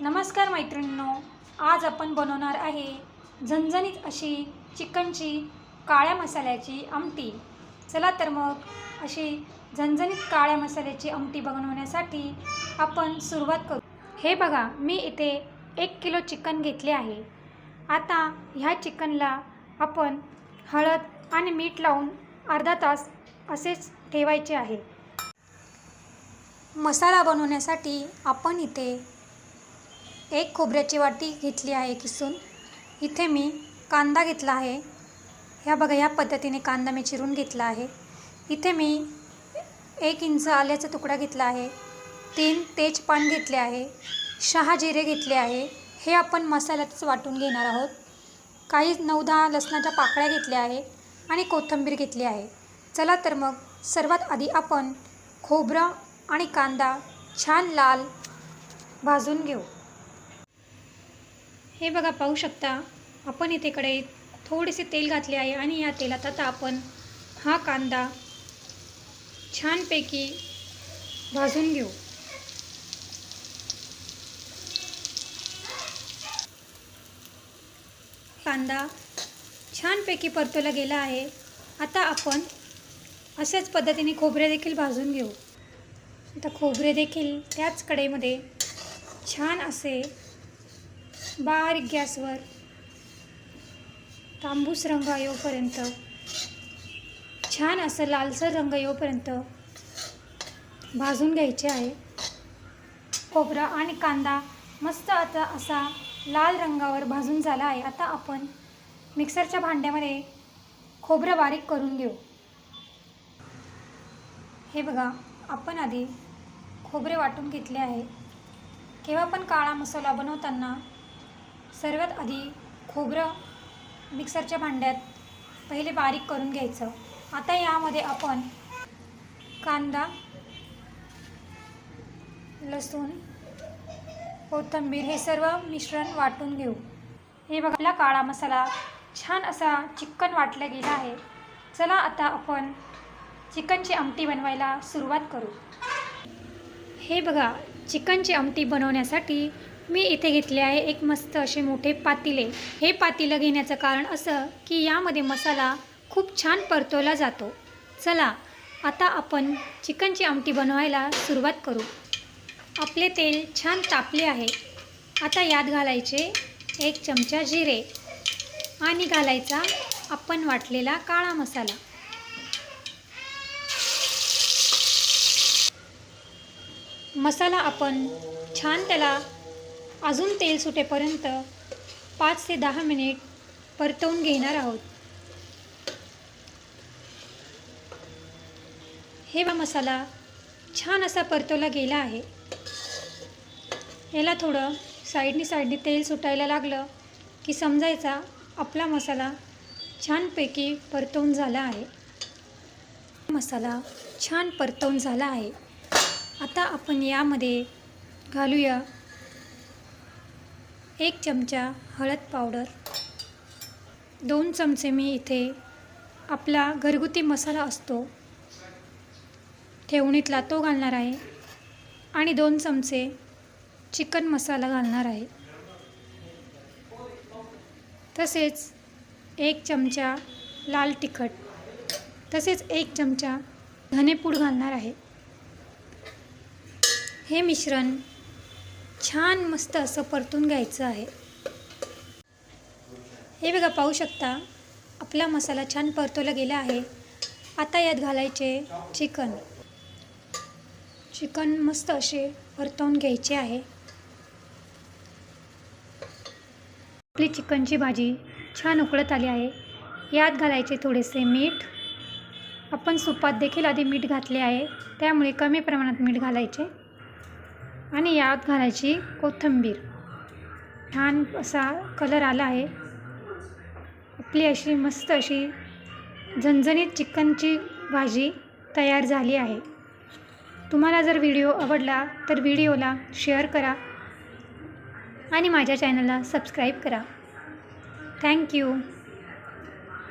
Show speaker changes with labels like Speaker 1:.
Speaker 1: नमस्कार मैत्रिणींनो आज आपण बनवणार आहे झणझणीत अशी चिकनची काळ्या मसाल्याची आमटी. चला तर मग अशी झणझणीत काळ्या मसाल्याची आमटी बनवण्यासाठी आपण सुरुवात करू. हे बघा मी इथे एक किलो चिकन घेतले आहे. आता ह्या चिकनला आपण हळद आणि मीठ लावून अर्धा तास असेच ठेवायचे आहे. मसाला बनवण्यासाठी आपण इथे एक खोबऱ्याची वाटी घेतली आहे किसून. इथे मी कांदा घेतला आहे. ह्या बघा या पद्धतीने कांदा मी चिरून घेतला आहे. इथे मी एक इंच आल्याचा तुकडा घेतला आहे. तीन तेजपान घेतले आहे. शहा जिरे घेतले आहे. हे आपण मसाल्यातच वाटून घेणार आहोत. काही नऊ दहा लसणाच्या पाकळ्या घेतल्या आहे आणि कोथिंबीर घेतली आहे. चला तर मग सर्वात आधी आपण खोबरं आणि कांदा छान लाल भाजून घेऊ. हे बघा पाहू शकता आपण इथे कढईत थोडेसे तेल घातले आहे आणि या तेलात आता आपण हा कांदा छानपैकी भाजून घेऊ. कांदा छानपैकी परतवला गेला आहे. आता आपण अशाच पद्धतीने खोबरे देखील भाजून घेऊ. आता खोबरे देखील त्याच कढईमध्ये छान असे बारीक गॅसवर. तांबूस रंग येऊपर्यंत. छान असं लालसर रंग येऊपर्यंत भाजून घ्यायचे आहे. खोबरं आणि कांदा मस्त आता असा लाल रंगावर भाजून झाला आहे. आता आपण मिक्सरच्या भांड्यामध्ये खोबरं बारीक करून घेऊ. हे बघा आपण आधी खोबरे वाटून घेतले आहे. केव्हा पण काळा मसाला बनवताना सर्वात आधी खोबरं मिक्सरच्या भांड्यात पहिले बारीक करून घ्यायचं. आता यामध्ये आपण कांदा लसूण कोथिंबीर हे सर्व मिश्रण वाटून घेऊ. हे बघा आपला काळा मसाला छान असा चिकन वाटला गेला आहे. चला आता आपण चिकनची आमटी बनवायला सुरुवात करू. हे बघा चिकनची आमटी बनवण्यासाठी मी इथे घेतले आहे एक मस्त असे मोठे पातिले. हे पातिलं घेण्याचं कारण असं की यामध्ये मसाला खूप छान परतवला जातो. चला आता आपण चिकनची आमटी बनवायला सुरुवात करू. आपले तेल छान तापले आहे. आता यात घालायचे एक चमचा जिरे आणि घालायचा आपण वाटलेला काळा मसाला. मसाला आपण छान त्याला अजून तेल सुटेपर्यंत पाच ते दहा मिनिट परतवून घेणार आहोत. हे बा मसाला छान असा परतवला गेला आहे. याला थोडं साईडनी साईडनी तेल सुटायला लागलं की समजायचा आपला मसाला छानपैकी परतवून झाला आहे. मसाला छान परतवून झाला आहे. आता आपण यामध्ये घालूया एक चमचा हळद पावडर दोन चमचे मी इथे आपला घरगुती मसाला असतो ठेवणीतला तो घालणार आहे आणि दोन चमचे चिकन मसाला घालणार आहे. तसेच एक चमचा लाल तिखट तसेच एक चमचा धनेपूड घालणार आहे. हे मिश्रण छान मस्त असं परतून घ्यायचं आहे. हे बघा पाहू शकता आपला मसाला छान परतवला गेला आहे. आता यात घालायचे चिकन. चिकन मस्त असे परतवून घ्यायचे आहे. आपली चिकनची भाजी छान उकळत आली आहे. यात घालायचे थोडेसे मीठ. आपण सुपात देखील आधी मीठ घातले आहे. त्यामुळे कमी प्रमाणात मीठ घालायचे. आणि यात घालायची कोथिंबीर. छान असा कलर आला आहे. आपली अशी मस्त अशी झणझणीत चिकनची भाजी तयार झाली आहे. तुम्हाला जर व्हिडिओ आवडला तर व्हिडिओला शेअर करा आणि माझ्या चॅनलला सबस्क्राईब करा. थँक्यू